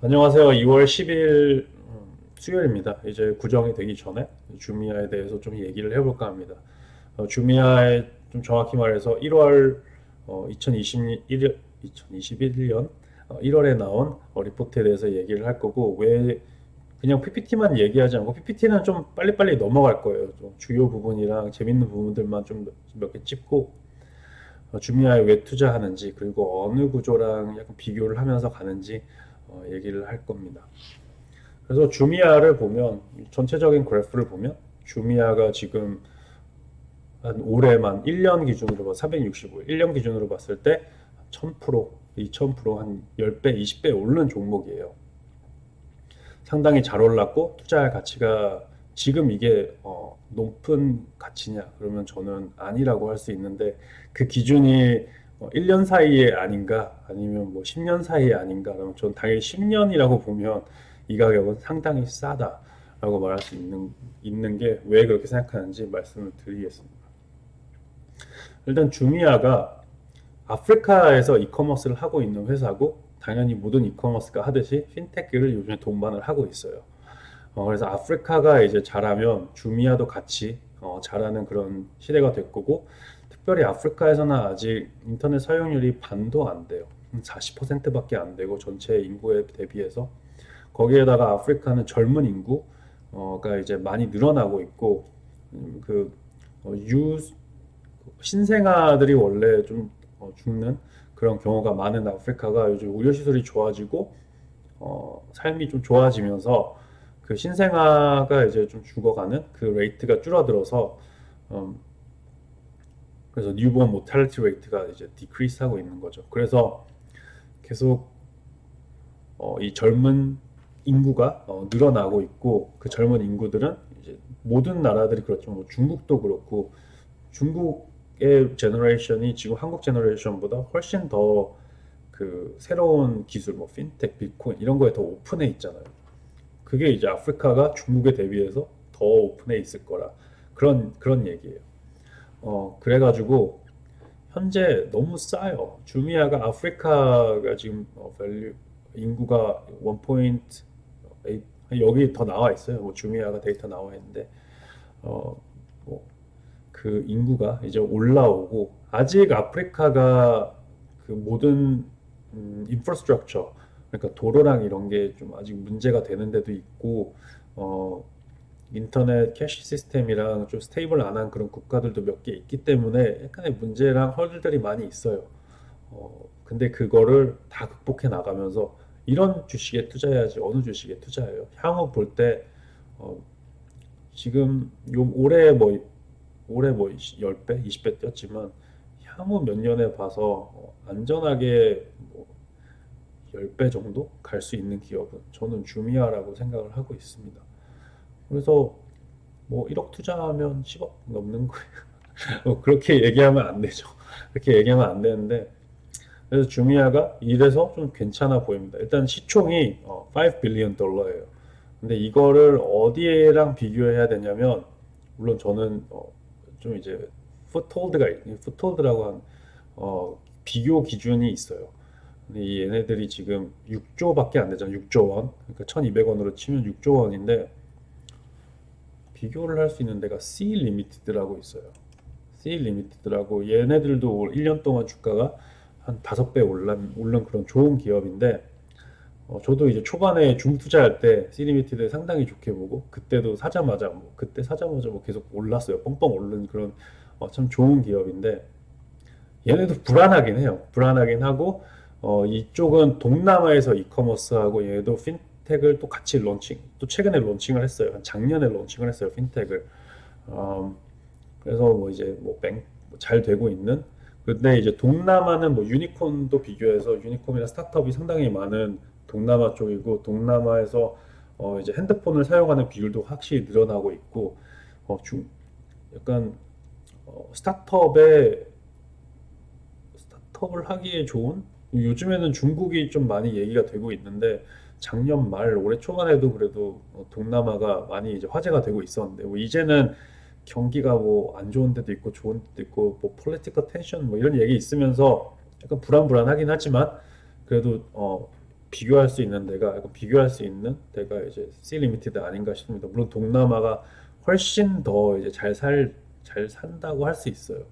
안녕하세요. 2월 10일 수요일입니다. 이제 구정이 되기 전에 주미아에 대해서 좀 얘기를 해볼까 합니다. 어, 주미아에 좀 정확히 말해서 1월 어, 2021, 2021년 1월에 나온 어, 리포트에 대해서 얘기를 할 거고 왜 그냥 PPT만 얘기하지 않고 PPT는 좀 빨리빨리 넘어갈 거예요. 좀 주요 부분이랑 재밌는 부분들만 좀 몇 개 찝고 어, 주미아에 왜 투자하는지 그리고 어느 구조랑 약간 비교를 하면서 가는지 어, 얘기를 할 겁니다. 그래서 주미아를 보면 전체적인 그래프를 보면 주미아가 지금 한 올해만 1년 기준으로 봐 465, 1년 기준으로 봤을 때 1000%, 2000%한 10배, 20배 오르는 종목이에요. 상당히 잘 올랐고 투자할 가치가 지금 이게 어, 높은 가치냐 그러면 저는 아니라고 할 수 있는데 그 기준이 어, 1년 사이에 아닌가 아니면 뭐 10년 사이에 아닌가 그러면 저는 당연히 10년이라고 보면 이 가격은 상당히 싸다라고 말할 수 있는 있는 게 왜 그렇게 생각하는지 말씀을 드리겠습니다. 일단 주미아가 아프리카에서 이커머스를 하고 있는 회사고 당연히 모든 이커머스가 하듯이 핀테크를 요즘에 동반을 하고 있어요. 어, 그래서 아프리카가 이제 잘하면 주미아도 같이 어, 잘하는 그런 시대가 될 거고 특별히 아프리카에서는 아직 인터넷 사용률이 반도 안 돼요. 40%밖에 안 되고 전체 인구에 대비해서 거기에다가 아프리카는 젊은 인구가 이제 많이 늘어나고 있고 음, 그 어, 유, 신생아들이 원래 좀 어, 죽는 그런 경우가 많은 아프리카가 요즘 의료 시설이 좋아지고 어, 삶이 좀 좋아지면서 그 신생아가 이제 좀 죽어가는 그 레이트가 줄어들어서 음, 그래서 뉴본 모탈리티 레이트가 이제 디크리스 하고 있는 거죠. 그래서 계속 어, 이 젊은 인구가 어, 늘어나고 있고 그 젊은 인구들은 이제 모든 나라들이 그렇죠. 뭐 중국도 그렇고 중국의 제너레이션이 지금 한국 제너레이션보다 훨씬 더 그 새로운 기술, 뭐 핀텍, 비트코인 이런 거에 더 오픈해 있잖아요. 그게 이제 아프리카가 중국에 대비해서 더 오픈해 있을 거라 그런 그런 얘기예요. 어 그래가지고 현재 너무 싸요. 주미아가 아프리카가 지금 어, 밸류 인구가 1.8 여기 더 나와 있어요. 뭐 주미아가 데이터 나와 있는데 어 뭐 그 인구가 이제 올라오고 아직 아프리카가 그 모든 음, 인프라스트럭처 그러니까 도로랑 이런 게 좀 아직 문제가 되는 데도 있고 어 인터넷 캐시 시스템이랑 좀 스테이블 안 한 그런 국가들도 몇 개 있기 때문에 약간의 문제랑 헐들들이 많이 있어요. 어 근데 그거를 다 극복해 나가면서 이런 주식에 투자해야지 어느 주식에 투자해요. 향후 볼때 어 지금 요 올해 뭐 올해 뭐 10배, 20배 뛰었지만 향후 몇 년에 봐서 어, 안전하게 뭐 10배 정도 갈 수 있는 기업은 저는 주미아라고 생각을 하고 있습니다. 그래서 뭐 1억 투자하면 10억 넘는 거예요. 어, 그렇게 얘기하면 안 되죠. 그렇게 얘기하면 안 되는데 그래서 주미아가 이래서 좀 괜찮아 보입니다. 일단 시총이 어, 5 빌리언 달러예요. 근데 이거를 어디에랑 비교해야 되냐면 물론 저는 어, 좀 이제 풋홀드가 풋홀드라고 한 어, 비교 기준이 있어요. 근데 이 얘네들이 지금 6조밖에 안 되잖아. 6조 원. 그러니까 1,200원으로 치면 6조 원인데 비교를 할 수 있는 데가 C 리미티드라고 있어요. C 리미티드라고 얘네들도 1년 동안 주가가 한 5배 올른, 오른 그런 좋은 기업인데 어, 저도 이제 초반에 중국 투자할 때 C 리미티드 상당히 좋게 보고 그때도 사자마자 뭐 그때 사자마자 뭐 계속 올랐어요. 뻥뻥 오른 그런 어, 참 좋은 기업인데 얘네도 불안하긴 해요. 불안하긴 하고 어, 이쪽은 동남아에서 이커머스하고 얘도 핀 텍을 또 같이 론칭, 또 최근에 론칭을 했어요. 한 작년에 론칭을 했어요, 핀텍을. 음, 그래서 뭐 이제 뭐잘 되고 있는. 근데 이제 동남아는 뭐 유니콘도 비교해서 유니콘이나 스타트업이 상당히 많은 동남아 쪽이고 동남아에서 어 이제 핸드폰을 사용하는 비율도 확실히 늘어나고 있고 어 중 약간 어 스타트업의 스타트업을 하기에 좋은 요즘에는 중국이 좀 많이 얘기가 되고 있는데 작년 말 올해 초반에도 그래도 어, 동남아가 많이 이제 화제가 되고 있었는데 뭐 이제는 경기가 뭐 안 좋은 데도 있고 좋은 데도 있고 뭐 폴리티컬 텐션 뭐 이런 얘기 있으면서 약간 불안불안하긴 하지만 그래도 어 비교할 수 있는 데가 약간 비교할 수 있는 데가 이제 C 리미티드 아닌가 싶습니다. 물론 동남아가 훨씬 더 이제 잘 살 잘 산다고 할 수 있어요.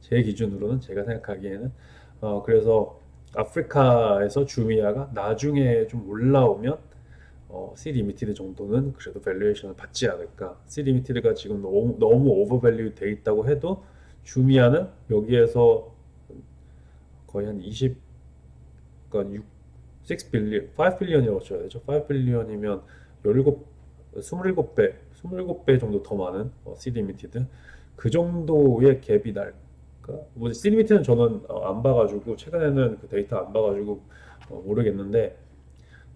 제 기준으로는 제가 생각하기에는 어 그래서 아프리카에서 주미아가 나중에 좀 올라오면 어, C 리미티드 정도는 그래도 밸류에이션을 받지 않을까. C 리미티드가 지금 너무, 너무 오버밸류 돼 있다고 해도 주미아는 여기에서 거의 한 20, 그러니까 6, 6 빌리언, 5 빌리언이라고 쳐야 되죠. 5 빌리언이면 17, 27배, 27배 정도 더 많은 어, C 리미티드. 그 정도의 갭이 날 까? 뭐 C 리미티드는 저는 어, 안 봐가지고 최근에는 그 데이터 안 봐가지고 어, 모르겠는데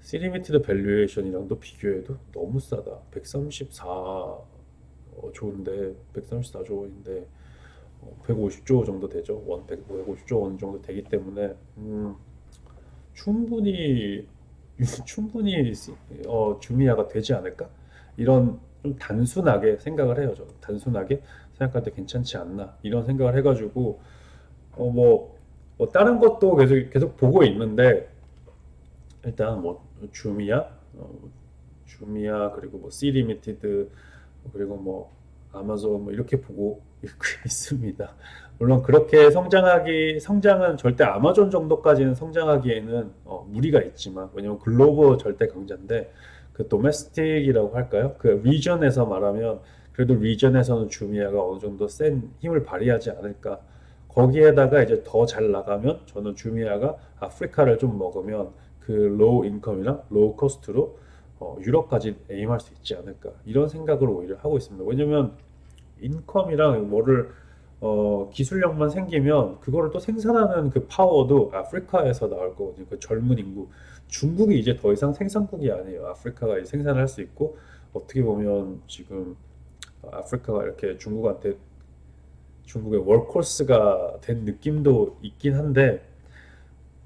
C 리미티드 밸류에이션이랑도 비교해도 너무 싸다. 134 어, 좋은데 134조 원인데 어, 150조 정도 되죠. 원 100, 150조 원 정도 되기 때문에 음, 충분히 충분히 어, 주미아가 되지 않을까? 이런 좀 단순하게 생각을 해요. 저는 단순하게 생각할 때 괜찮지 않나 이런 생각을 해가지고 어, 뭐, 뭐 다른 것도 계속 계속 보고 있는데 일단 뭐 주미아, 어, 주미아 그리고 뭐 C 리미티드 그리고 뭐 아마존 뭐 이렇게 보고 있습니다. 물론 그렇게 성장하기 성장은 절대 아마존 정도까지는 성장하기에는 어, 무리가 있지만 왜냐면 글로벌 절대 강자인데 그 도메스틱이라고 할까요? 그 리전에서 말하면 그래도 리전에서는 주미아가 어느 정도 센 힘을 발휘하지 않을까. 거기에다가 이제 더 잘 나가면 저는 주미아가 아프리카를 좀 먹으면 그 로우 인컴이랑 로우 코스트로 어, 유럽까지 에임할 수 있지 않을까 이런 생각을 오히려 하고 있습니다. 왜냐면 인컴이랑 뭐를 어, 기술력만 생기면 그거를 또 생산하는 그 파워도 아프리카에서 나올 거거든요. 그 젊은 인구. 중국이 이제 더 이상 생산국이 아니에요. 아프리카가 생산을 할 수 있고 어떻게 보면 지금 아프리카가 이렇게 중국한테 중국의 월코스가 된 느낌도 있긴 한데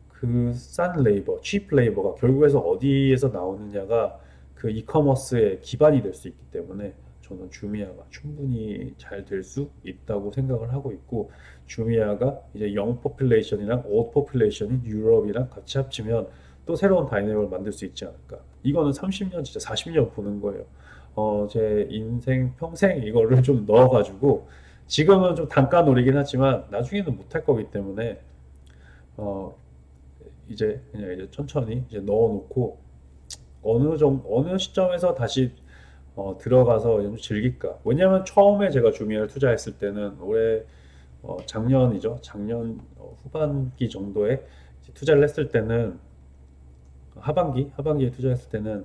그 싼 레이버, 칩 레이버가 결국에서 어디에서 나오느냐가 그 이커머스의 기반이 될 수 있기 때문에 저는 주미아가 충분히 잘 될 수 있다고 생각을 하고 있고 주미아가 이제 영 포퓰레이션이랑 오드 포퓰레이션인 유럽이랑 같이 합치면 또 새로운 다이내믹을 만들 수 있지 않을까. 이거는 30년 진짜 40년 보는 거예요. 어, 제 인생 평생 이거를 좀 넣어가지고 지금은 좀 단가 놀이긴 하지만 나중에는 못할 거기 때문에 어, 이제 그냥 이제 천천히 이제 넣어놓고 어느 정 어느 시점에서 다시 어, 들어가서 좀 즐길까? 왜냐면 처음에 제가 주미를 투자했을 때는 올해 어, 작년이죠. 작년 어, 후반기 정도에 투자를 했을 때는 하반기 하반기에 투자했을 때는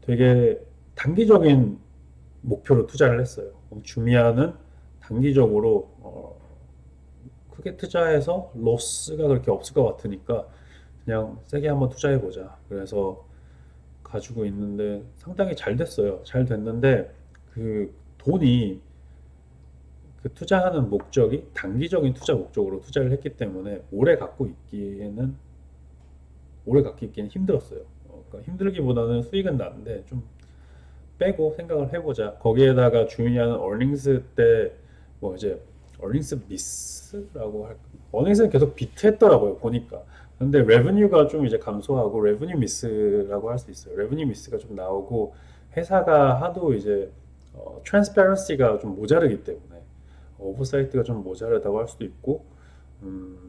되게 단기적인 목표로 투자를 했어요. 어, 주미아는 단기적으로 어, 크게 투자해서 로스가 그렇게 없을 것 같으니까 그냥 세게 한번 투자해 보자. 그래서 가지고 있는데 상당히 잘 됐어요. 잘 됐는데 그 돈이 그 투자하는 목적이 단기적인 투자 목적으로 투자를 했기 때문에 오래 갖고 있기에는 오래 갖고 있기는 힘들었어요. 어, 그러니까 힘들기보다는 수익은 나는데 좀 빼고 생각을 해보자. 거기에다가 중요한 어닝스 때 뭐 이제 어닝스 미스라고 할 어닝스는 계속 비트했더라고요 보니까. 근데 레브뉴가 좀 이제 감소하고 레브뉴 미스라고 할 수 있어요. 레브뉴 미스가 좀 나오고 회사가 하도 이제 어, 트랜스페런시가 좀 모자르기 때문에 오버사이트가 좀 모자르다고 할 수도 있고 음,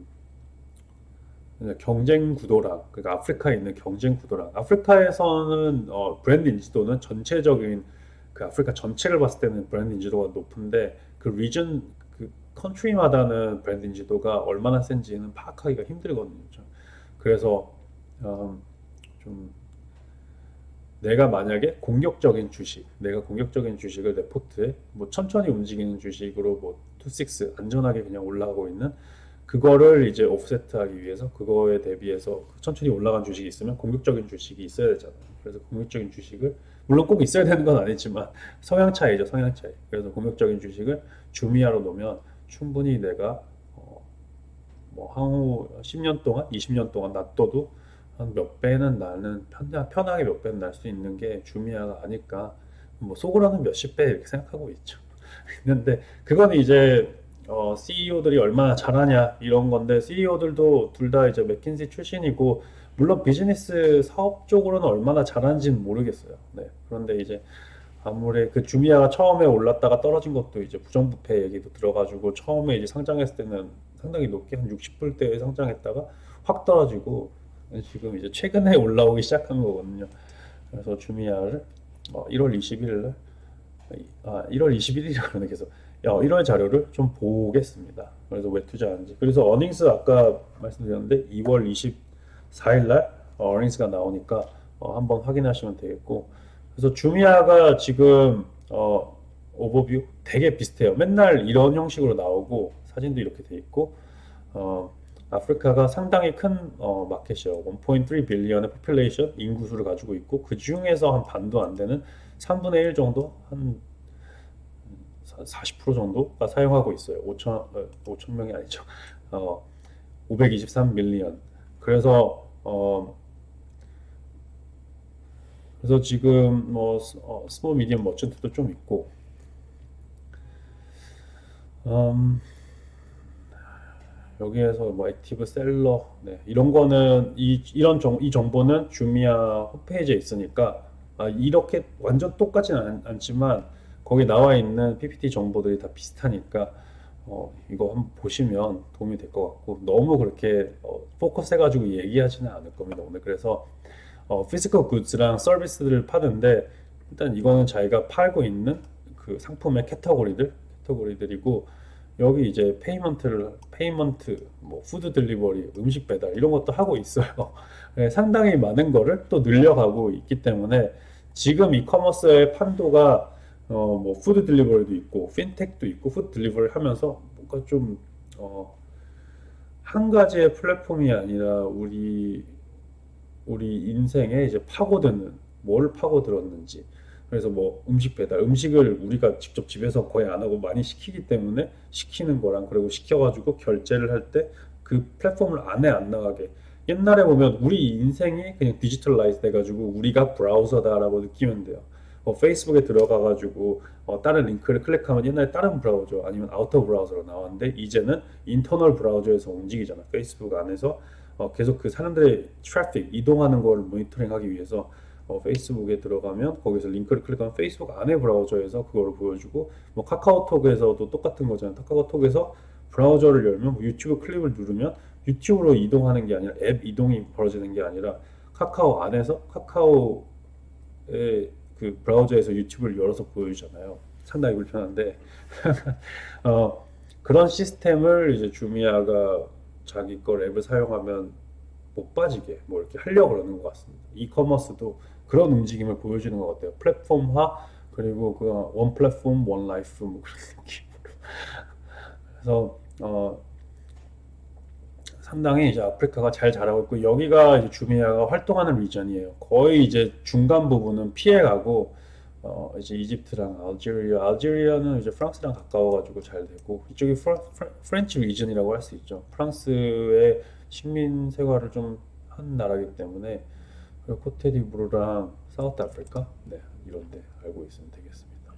경쟁 구도랑 그러니까 아프리카에 있는 경쟁 구도랑 아프리카에서는 어, 브랜드 인지도는 전체적인 그 아프리카 전체를 봤을 때는 브랜드 인지도가 높은데 그 리전 그 컨트리마다는 브랜드 인지도가 얼마나 센지는 파악하기가 힘들거든요. 좀. 그래서 음, 좀 내가 만약에 공격적인 주식, 내가 공격적인 주식을 내 포트에 뭐 천천히 움직이는 주식으로 뭐 투식스 안전하게 그냥 올라가고 있는 그거를 이제 오프세트하기 위해서 그거에 대비해서 천천히 올라간 주식이 있으면 공격적인 주식이 있어야 되잖아요. 그래서 공격적인 주식을 물론 꼭 있어야 되는 건 아니지만 성향 차이죠, 성향 차이. 그래서 공격적인 주식을 주미아로 놓으면 충분히 내가 어, 뭐 향후 10년 동안, 20년 동안 놔둬도 한 몇 배는 나는 편, 편하게 몇 배는 날 수 있는 게 주미아가 아닐까. 뭐 속으로는 몇십 배 이렇게 생각하고 있죠. 있는데 그거는 이제 어, CEO들이 얼마나 잘하냐 이런 건데 CEO들도 둘 다 이제 맥킨시 출신이고 물론 비즈니스 사업 쪽으로는 얼마나 잘하는지는 모르겠어요. 네. 그런데 이제 아무리 그 주미아가 처음에 올랐다가 떨어진 것도 이제 부정부패 얘기도 들어가지고 처음에 이제 상장했을 때는 상당히 높게 한 60불대에 상장했다가 확 떨어지고 지금 이제 최근에 올라오기 시작한 거거든요. 그래서 주미아를 어, 1월 20일 날 아, 1월 21일이라 그러네 계속. 야, 1월 자료를 좀 보겠습니다. 그래서 왜 투자하는지. 그래서 어닝스 아까 말씀드렸는데 2월 24일 날 어, 어닝스가 나오니까 어, 한번 확인하시면 되겠고. 그래서 주미아가 지금 어, 오버뷰 되게 비슷해요. 맨날 이런 형식으로 나오고 사진도 이렇게 돼 있고 어, 아프리카가 상당히 큰 어, 마켓이에요. 1.3 빌리언의 포퓰레이션 인구수를 가지고 있고 그 중에서 한 반도 안 되는 3분의 1 정도 한 40% 정도가 사용하고 있어요. 5천 어, 5천 명이 아니죠. 어, 523 밀리언. 그래서 어, 그래서 지금 뭐 스- 어, 스몰 미디엄 머천트도 좀 있고 음, 여기에서 뭐 액티브 셀러 네, 이런 거는 이 이런 정, 이 정보는 주미아 홈페이지에 있으니까 아, 이렇게 완전 똑같지는 않, 않지만 거기 나와 있는 PPT 정보들이 다 비슷하니까 어, 이거 한번 보시면 도움이 될 것 같고 너무 그렇게 어, 포커스 해가지고 얘기하지는 않을 겁니다 오늘. 그래서 어, 피지컬 굿즈랑 서비스들을 파는데 일단 이거는 자기가 팔고 있는 그 상품의 캐터고리들 캐터고리들이고 여기 이제 페이먼트를 페이먼트 뭐 푸드 딜리버리 음식 배달 이런 것도 하고 있어요. 네, 상당히 많은 거를 또 늘려가고 있기 때문에 지금 이커머스의 판도가 어, 뭐 푸드 딜리버리도 있고 핀텍도 있고 푸드 딜리버리 하면서 뭔가 좀 어, 한 가지의 플랫폼이 아니라 우리 우리 인생에 이제 파고드는 뭘 파고들었는지. 그래서 뭐 음식 배달. 음식을 우리가 직접 집에서 거의 안 하고 많이 시키기 때문에 시키는 거랑 그리고 시켜가지고 결제를 할 때 그 플랫폼을 안에 안 나가게. 옛날에 보면 우리 인생이 그냥 디지털라이즈 돼가지고 우리가 브라우저다라고 느끼면 돼요. 어, 페이스북에 들어가가지고 어, 다른 링크를 클릭하면 옛날에 다른 브라우저 아니면 아우터 브라우저로 나왔는데 이제는 인터널 브라우저에서 움직이잖아. 페이스북 안에서 어, 계속 그 사람들의 트래픽 이동하는 걸 모니터링하기 위해서 어, 페이스북에 들어가면 거기서 링크를 클릭하면 페이스북 안에 브라우저에서 그거를 보여주고 뭐 카카오톡에서도 똑같은 거잖아요. 카카오톡에서 브라우저를 열면 뭐 유튜브 클립을 누르면 유튜브로 이동하는 게 아니라 앱 이동이 벌어지는 게 아니라 카카오 안에서 카카오의 그 브라우저에서 유튜브를 열어서 보여주잖아요. 상당히 불편한데 어, 그런 시스템을 이제 주미아가 자기 거 앱을 사용하면 못 빠지게 뭐 이렇게 하려고 그러는 것 같습니다. 이커머스도 그런 움직임을 보여주는 것 같아요. 플랫폼화 그리고 그원 플랫폼 원 라이프 뭐 그런 느낌으로. 그래서 어 상당히 이제 아프리카가 잘 자라고 있고 여기가 이제 주미아가 활동하는 리전이에요. 거의 이제 중간 부분은 피해가고 어 이제 이집트랑 알제리아, 알제리아는 이제 프랑스랑 가까워가지고 잘 되고 이쪽이 프라, 프렌치 리전이라고 할 수 있죠. 프랑스의 식민 생활을 좀 한 나라이기 때문에 코트디부르랑 사우트 아프리카 네 이런데 알고 있으면 되겠습니다.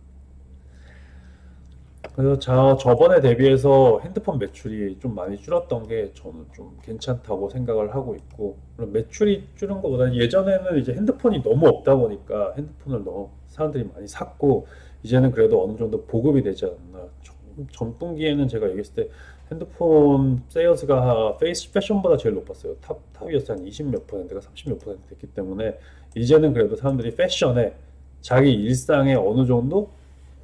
그래서 자, 저번에 대비해서 핸드폰 매출이 좀 많이 줄었던 게 저는 좀 괜찮다고 생각을 하고 있고 물론 매출이 줄은 것보다는 예전에는 이제 핸드폰이 너무 없다 보니까 핸드폰을 너무 사람들이 많이 샀고 이제는 그래도 어느 정도 보급이 되지 않나. 전- 전분기에는 제가 얘기했을 때 핸드폰 세일즈가 페이스 패션보다 제일 높았어요. 탑, 탑이었어요 한 20 몇 퍼센트가 30 몇 퍼센트 됐기 때문에 이제는 그래도 사람들이 패션에 자기 일상에 어느 정도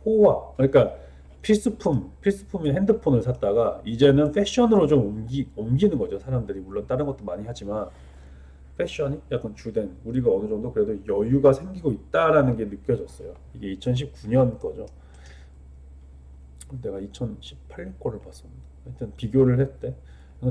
호화 그러니까 필수품, 필수품인 핸드폰을 샀다가 이제는 패션으로 좀 옮기, 옮기는 거죠. 사람들이 물론 다른 것도 많이 하지만 패션이 약간 주된 우리가 어느 정도 그래도 여유가 생기고 있다라는 게 느껴졌어요. 이게 2019년 거죠. 내가 2018년 거를 봤었는데 하여튼 비교를 했대.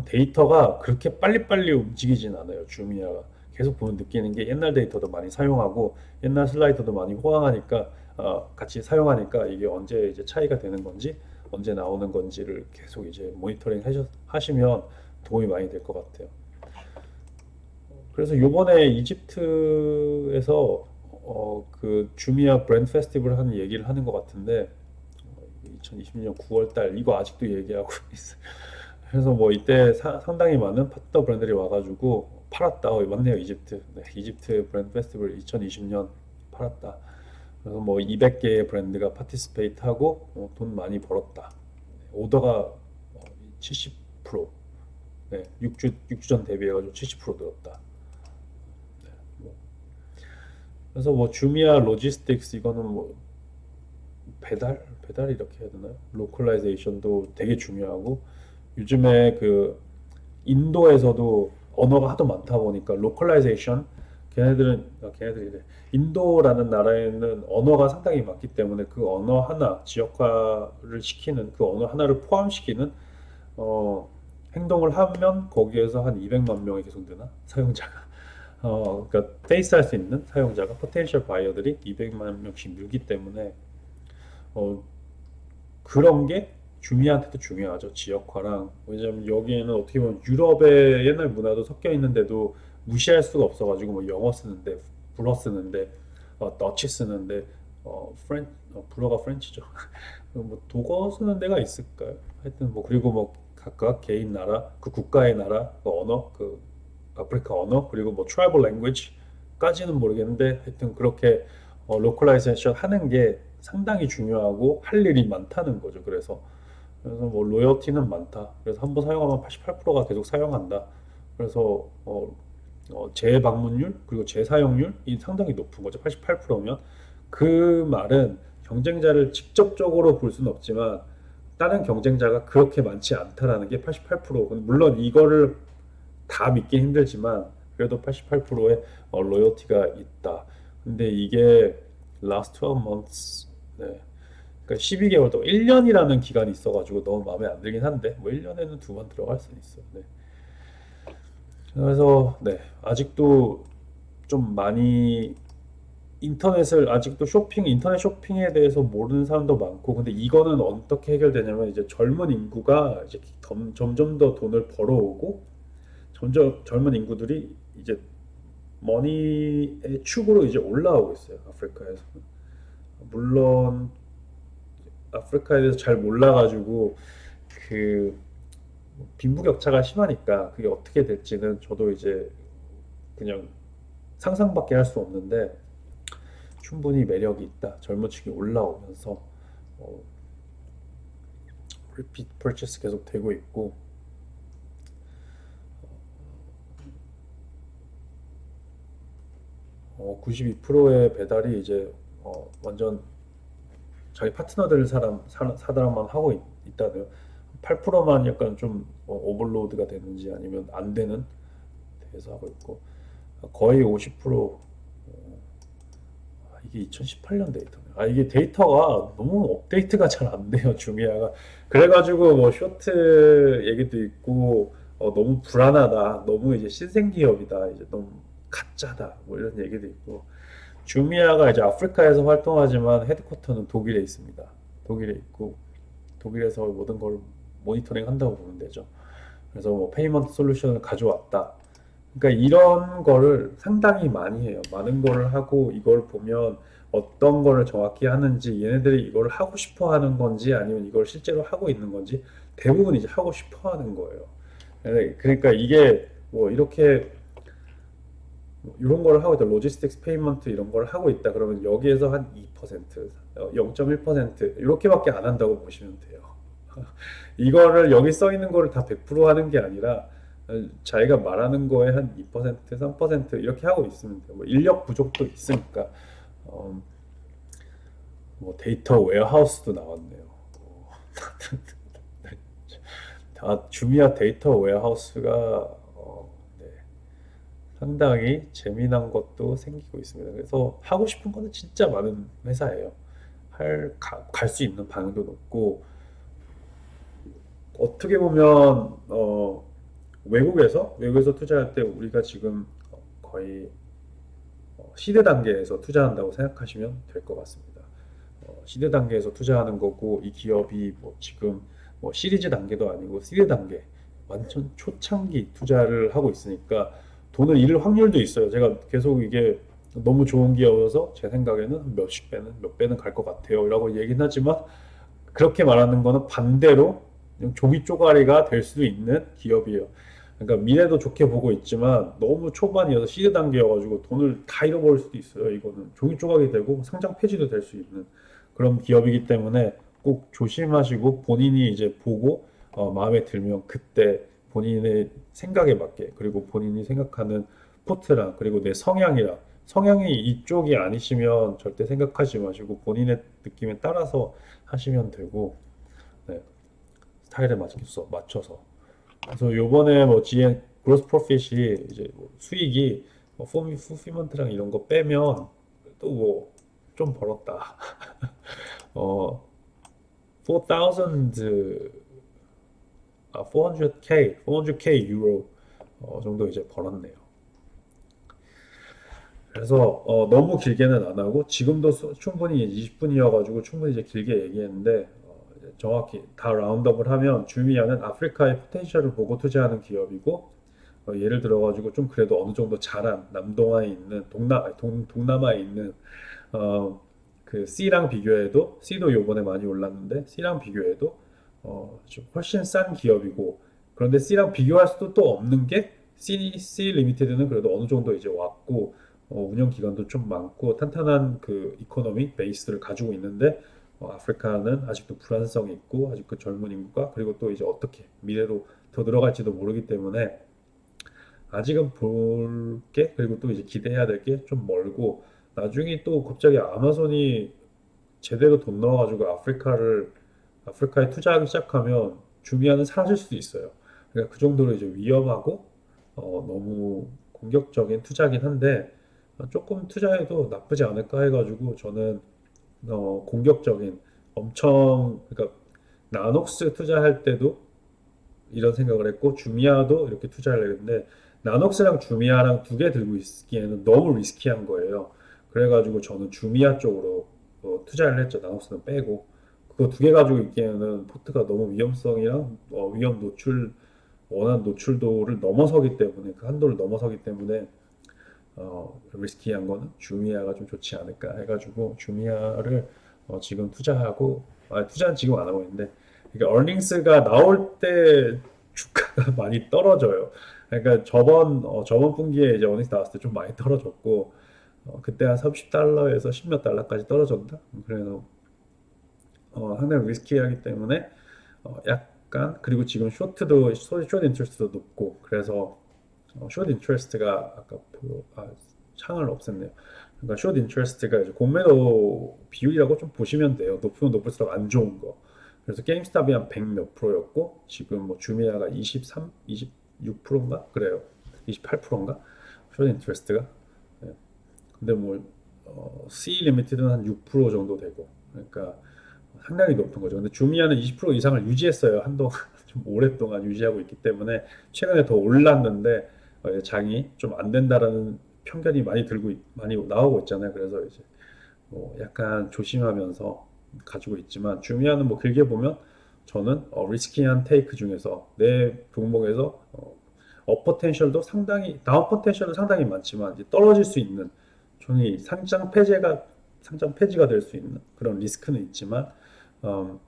데이터가 그렇게 빨리빨리 움직이진 않아요. 주미아가 계속 보면 느끼는 게 옛날 데이터도 많이 사용하고 옛날 슬라이드도 많이 호황하니까 어, 같이 사용하니까 이게 언제 이제 차이가 되는 건지 언제 나오는 건지를 계속 이제 모니터링 하셔, 하시면 도움이 많이 될 것 같아요. 그래서 요번에 이집트에서 어, 그 주미아 브랜드 페스티벌 하는 얘기를 하는 것 같은데 2020년 9월 달 이거 아직도 얘기하고 있어요. 그래서 뭐 이때 사- 상당히 많은 파트너 브랜드들이 와가지고 팔았다. 어, 맞네요. 이집트. 네, 이집트 브랜드 페스티벌 2020년 팔았다. 그래서 뭐 200개의 브랜드가 파티스페이트 하고 어, 돈 많이 벌었다. 오더가 어, 70% 네, 6주 6주 전 대비해가지고 70% 늘었다. 네, 뭐. 그래서 뭐 주미아 로지스틱스 이거는 뭐 배달 배달 이렇게 해야 되나요? 로컬라이제이션도 되게 중요하고 요즘에 그 인도에서도 언어가 하도 많다 보니까 로컬라이제이션 걔네들은 아, 걔네들이래 인도라는 나라에는 언어가 상당히 많기 때문에 그 언어 하나 지역화를 시키는 그 언어 하나를 포함시키는 어, 행동을 하면 거기에서 한 200만 명이 계속 되나 사용자가 어, 그러니까 페이스할 수 있는 사용자가 포텐셜 바이어들이 200만 명씩 늘기 때문에 어, 그런 게 주미한테도 중요하죠. 지역화랑. 왜냐면 여기에는 어떻게 보면 유럽의 옛날 문화도 섞여 있는데도 무시할 수가 없어가지고 뭐 영어 쓰는데, 불어 쓰는데, 어, 더치 쓰는데, 어, 프렌, 어, 불어가 프렌치죠. 뭐 독어 쓰는 데가 있을까요? 하여튼 뭐 그리고 뭐 각각 개인 나라, 그 국가의 나라, 그 언어, 그 아프리카 언어, 그리고 뭐 트라이벌 랭귀지까지는 모르겠는데 하여튼 그렇게 어, 로컬라이제이션 하는 게 상당히 중요하고 할 일이 많다는 거죠. 그래서 그래서 뭐 로열티는 많다. 그래서 한 번 사용하면 88%가 계속 사용한다. 그래서 어, 어, 재방문율 그리고 재사용률이 상당히 높은 거죠. 88%면 그 말은 경쟁자를 직접적으로 볼 수는 없지만 다른 경쟁자가 그렇게 많지 않다라는 게 88%. 물론 이거를 다 믿긴 힘들지만 그래도 88%의 어, 로열티가 있다. 근데 이게 last 12 months 네. 그러니까 12개월 동안 1년이라는 기간이 있어가지고 너무 마음에 안 들긴 한데 뭐 1년에는 두 번 들어갈 수는 있어요. 네. 그래서 네 아직도 좀 많이 인터넷을 아직도 쇼핑 인터넷 쇼핑에 대해서 모르는 사람도 많고 근데 이거는 어떻게 해결되냐면 이제 젊은 인구가 이제 점, 점점 더 돈을 벌어오고 점점 젊은 인구들이 이제 머니의 축으로 이제 올라오고 있어요 아프리카에서. 물론 아프리카에 대해서 잘 몰라가지고 그 빈부격차가 심하니까 그게 어떻게 될지는 저도 이제 그냥 상상밖에 할 수 없는데 충분히 매력이 있다. 젊은 층이 올라오면서 어, 리피트 퍼체스 계속 되고 있고 어, 92%의 배달이 이제 어, 완전 자기 파트너들 사람 사, 사람만 하고 있, 있다네요. 8%만 약간 좀 어, 오버로드가 되는지 아니면 안 되는? 데에서 하고 있고. 거의 50% 어, 아, 이게 2018년 데이터네요. 아 이게 데이터가 너무 업데이트가 잘 안 돼요 주미아가. 그래가지고 뭐 쇼트 얘기도 있고 어, 너무 불안하다. 너무 이제 신생 기업이다. 이제 너무 가짜다. 뭐 이런 얘기도 있고. 주미아가 이제 아프리카에서 활동하지만 헤드쿼터는 독일에 있습니다. 독일에 있고. 독일에서 모든 걸 모니터링 한다고 보면 되죠. 그래서 뭐 페이먼트 솔루션을 가져왔다. 그러니까 이런 거를 상당히 많이 해요. 많은 거를 하고 이걸 보면 어떤 거를 정확히 하는지 얘네들이 이걸 하고 싶어 하는 건지 아니면 이걸 실제로 하고 있는 건지 대부분 이제 하고 싶어 하는 거예요. 그러니까 이게 뭐 이렇게 이런 걸 하고 있다. 로지스틱스 페이먼트 이런 걸 하고 있다. 그러면 여기에서 한 2%, 어, 0.1% 이렇게밖에 안 한다고 보시면 돼요. 이거를 여기 써 있는 거를 다 100% 하는 게 아니라 어, 자기가 말하는 거에 한 2%, 3% 이렇게 하고 있으면 돼요. 뭐 인력 부족도 있으니까 어, 뭐 데이터 웨어하우스도 나왔네요. 어, 다 주미아 데이터 웨어하우스가 어, 네. 상당히 재미난 것도 생기고 있습니다. 그래서 하고 싶은 거는 진짜 많은 회사예요. 할, 갈 수 있는 방향도 높고, 어떻게 보면, 어, 외국에서, 외국에서 투자할 때 우리가 지금 거의 어, 시드 단계에서 투자한다고 생각하시면 될 것 같습니다. 어, 시드 단계에서 투자하는 거고, 이 기업이 뭐 지금 뭐 시리즈 단계도 아니고 시드 단계, 완전 초창기 투자를 하고 있으니까, 돈을 잃을 확률도 있어요. 제가 계속 이게 너무 좋은 기업이어서 제 생각에는 몇십 배는 몇 배는 갈 것 같아요. 라고 얘기는 하지만 그렇게 말하는 거는 반대로 종이 쪼가리가 될 수도 있는 기업이에요. 그러니까 미래도 좋게 보고 있지만 너무 초반이어서 시드 단계여가지고 돈을 다 잃어버릴 수도 있어요. 이거는 종이 조각이 되고 상장 폐지도 될 수 있는 그런 기업이기 때문에 꼭 조심하시고 본인이 이제 보고 어, 마음에 들면 그때 본인의 생각에 맞게 그리고 본인이 생각하는 포트랑 그리고 내 성향이랑 성향이 이쪽이 아니시면 절대 생각하지 마시고 본인의 느낌에 따라서 하시면 되고 네, 스타일에 맞춰서 맞춰서 그래서 요번에 뭐 GN 그로스 프로핏이 이제 뭐 수익이 뭐 포미 풀피먼트랑 이런 거 빼면 또 뭐 좀 벌었다. 어 4,000 아 400k 400k 유로 어, 정도 이제 벌었네요. 그래서 어, 너무 길게는 안 하고 지금도 수- 충분히 20분이어가지고 충분히 이제 길게 얘기했는데 정확히 다 라운드업을 하면 주미아는 아프리카의 포텐셜을 보고 투자하는 기업이고 어, 예를 들어가지고 좀 그래도 어느 정도 잘한 남동아에 있는 동남 동, 동남아에 있는 어, 그 C랑 비교해도 C도 요번에 많이 올랐는데 C랑 비교해도 어, 좀 훨씬 싼 기업이고 그런데 C랑 비교할 수도 또 없는 게 C, C 리미티드는 그래도 어느 정도 이제 왔고 어, 운영 기간도 좀 많고 탄탄한 그 이코노미 베이스를 가지고 있는데 어, 아프리카는 아직도 불안성이 있고 아직 그 젊은 인구가 그리고 또 이제 어떻게 미래로 더 들어갈지도 모르기 때문에 아직은 볼 게 그리고 또 이제 기대해야 될 게 좀 멀고 나중에 또 갑자기 아마존이 제대로 돈 넣어가지고 아프리카를 아프리카에 투자하기 시작하면 주미아는 사라질 수도 있어요. 그러니까 그 정도로 이제 위험하고 어, 너무 공격적인 투자긴 한데 어, 조금 투자해도 나쁘지 않을까 해가지고 저는 어, 공격적인 엄청 그러니까 나녹스 투자할 때도 이런 생각을 했고 주미아도 이렇게 투자를 했는데 나녹스랑 주미아랑 두 개 들고 있기에는 너무 리스키한 거예요. 그래가지고 저는 주미아 쪽으로 어, 투자를 했죠. 나녹스는 빼고 그거 두 개 가지고 있기에는 포트가 너무 위험성이랑 어, 위험 노출 원한 노출도를 넘어서기 때문에 그 한도를 넘어서기 때문에 어, 리스키한 거는 주미아가 좀 좋지 않을까 해가지고 주미아를 어, 지금 투자하고 아, 투자는 지금 안 하고 있는데 그러니까 earnings가 나올 때 주가가 많이 떨어져요. 그러니까 저번 어, 저번 분기에 이제 earnings 나왔을 때 좀 많이 떨어졌고 어, 그때 한 30달러에서 10몇 달러까지 떨어졌나? 그래서 어, 상당히 리스키하기 때문에 어, 약간 그리고 지금 쇼트도 쇼트 인트레스트도 높고 그래서 어, 숏 인트레스트가 아까 그, 아, 창을 없앴네요. 그러니까 숏 인트레스트가 이제 공매도 비율이라고 좀 보시면 돼요. 높으면 높을수록 안 좋은 거. 그래서 게임스탑이 한 100 몇 프로였고 지금 뭐 주미아가 23, 26%인가 그래요. 28%인가 숏 인트레스트가. 네. 근데 뭐 어, C 리미티드는 한 6% 정도 되고 그러니까 상당히 높은 거죠. 근데 주미아는 20% 이상을 유지했어요. 한동안 좀 오랫동안 유지하고 있기 때문에 최근에 더 올랐는데 어, 장이 좀 안 된다라는 편견이 많이 들고 있- 많이 나오고 있잖아요. 그래서 이제 뭐 약간 조심하면서 가지고 있지만 주미아는 뭐 길게 보면 저는 어, 리스키한 테이크 중에서 내 종목에서 어, 업 포텐셜도 상당히 다운 포텐셜도 상당히 많지만 떨어질 수 있는 종이 상장 폐지가 상장 폐지가 될 수 있는 그런 리스크는 있지만 음,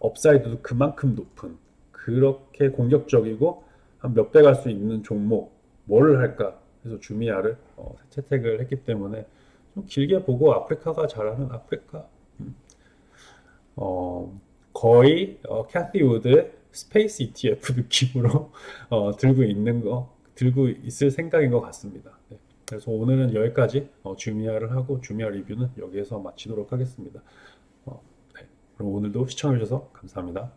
업사이드도 그만큼 높은 그렇게 공격적이고 한 몇 배 갈 수 있는 종목 뭐를 할까 해서 주미아를 어, 채택을 했기 때문에 좀 길게 보고 아프리카가 잘하는 아프리카 음, 어, 거의 어, 캐티 우드의 스페이스 ETF 느낌으로 어, 들고 있는 거 들고 있을 생각인 것 같습니다. 네. 그래서 오늘은 여기까지 어, 주미아를 하고 주미아 리뷰는 여기에서 마치도록 하겠습니다. 어, 네. 그럼 오늘도 시청해주셔서 감사합니다.